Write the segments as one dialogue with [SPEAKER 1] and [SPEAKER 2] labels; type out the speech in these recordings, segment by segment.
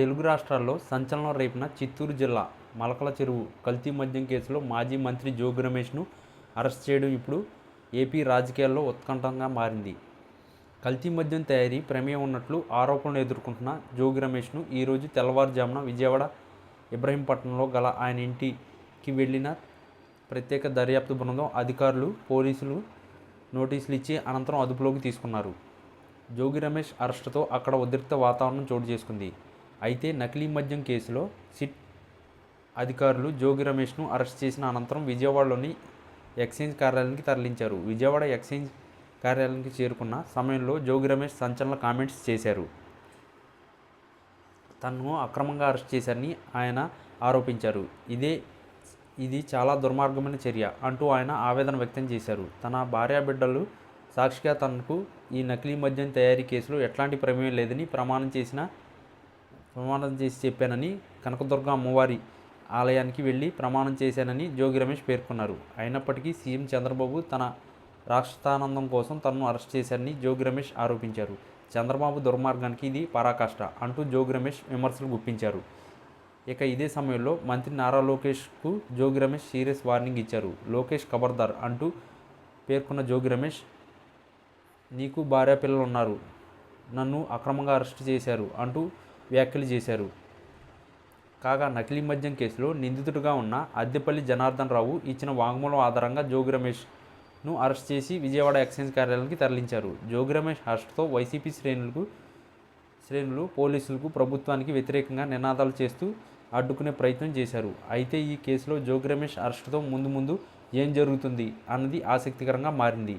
[SPEAKER 1] తెలుగు రాష్ట్రాల్లో సంచలనం రేపిన చిత్తూరు జిల్లా మలకల చెరువు కల్తీ మద్యం కేసులో మాజీ మంత్రి జోగి రమేష్ను అరెస్ట్ చేయడం ఇప్పుడు ఏపీ రాజకీయాల్లో ఉత్కంఠంగా మారింది. కల్తీ మద్యం తయారీ ప్రమేయం ఉన్నట్లు ఆరోపణలు ఎదుర్కొంటున్న జోగి రమేష్ను ఈరోజు తెల్లవారుజామున విజయవాడ ఇబ్రహీంపట్నంలో గల ఆయన ఇంటికి వెళ్ళిన ప్రత్యేక దర్యాప్తు బృందం అధికారులు పోలీసులు నోటీసులు ఇచ్చి అనంతరం అదుపులోకి తీసుకున్నారు. జోగి రమేష్ అరెస్టుతో అక్కడ ఉద్రిక్త వాతావరణం చోటు చేసుకుంది అయితే నకిలీ మద్యం కేసులో సిట్ అధికారులు జోగి రమేష్ను అరెస్ట్ చేసిన అనంతరం విజయవాడలోని ఎక్స్చేంజ్ కార్యాలయానికి తరలించారు. విజయవాడ ఎక్స్చేంజ్ కార్యాలయానికి చేరుకున్న సమయంలో జోగి రమేష్ సంచలన కామెంట్స్ చేశారు. తనను అక్రమంగా అరెస్ట్ చేశారని ఆయన ఆరోపించారు. ఇదే ఇది చాలా దుర్మార్గమైన చర్య అంటూ ఆయన ఆవేదన వ్యక్తం చేశారు. తన భార్యా బిడ్డలు సాక్షిగా తనకు ఈ నకిలీ మద్యం తయారీ కేసులో ఎట్లాంటి ప్రమేయం లేదని ప్రమాణం చేసిన ప్రమాణం చేసి చెప్పానని కనకదుర్గ అమ్మవారి ఆలయానికి వెళ్ళి ప్రమాణం చేశానని జోగి రమేష్ పేర్కొన్నారు. అయినప్పటికీ సీఎం చంద్రబాబు తన రాష్ట్రానందం కోసం తనను అరెస్ట్ చేశారని జోగి రమేష్ ఆరోపించారు. చంద్రబాబు దుర్మార్గానికి ఇది పరాకాష్ట అంటూ జోగి రమేష్ విమర్శలు గుప్పించారు. ఇక ఇదే సమయంలో మంత్రి నారా లోకేష్కు జోగి రమేష్ సీరియస్ వార్నింగ్ ఇచ్చారు. లోకేష్ ఖబర్దార్ అంటూ పేర్కొన్న జోగి రమేష్ నీకు భార్య పిల్లలు ఉన్నారు నన్ను అక్రమంగా అరెస్ట్ చేశారు అంటూ వ్యాఖ్యలు చేశారు. కాగా నకిలీ మద్యం కేసులో నిందితుడిగా ఉన్న అద్దెపల్లి జనార్దన్ రావు ఇచ్చిన వాంగ్మూలం ఆధారంగా జోగి రమేష్ను అరెస్ట్ చేసి విజయవాడ ఎక్సైజ్ కార్యాలయానికి తరలించారు. జోగి రమేష్ అరెస్ట్తో వైసీపీ శ్రేణులకు శ్రేణులు పోలీసులకు ప్రభుత్వానికి వ్యతిరేకంగా నినాదాలు చేస్తూ అడ్డుకునే ప్రయత్నం చేశారు. అయితే ఈ కేసులో జోగి రమేష్ అరెస్టుతో ముందు ముందు ఏం జరుగుతుంది అన్నది ఆసక్తికరంగా మారింది.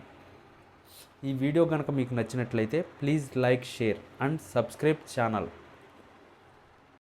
[SPEAKER 1] ఈ వీడియో కనుక మీకు నచ్చినట్లయితే please like share and subscribe channel.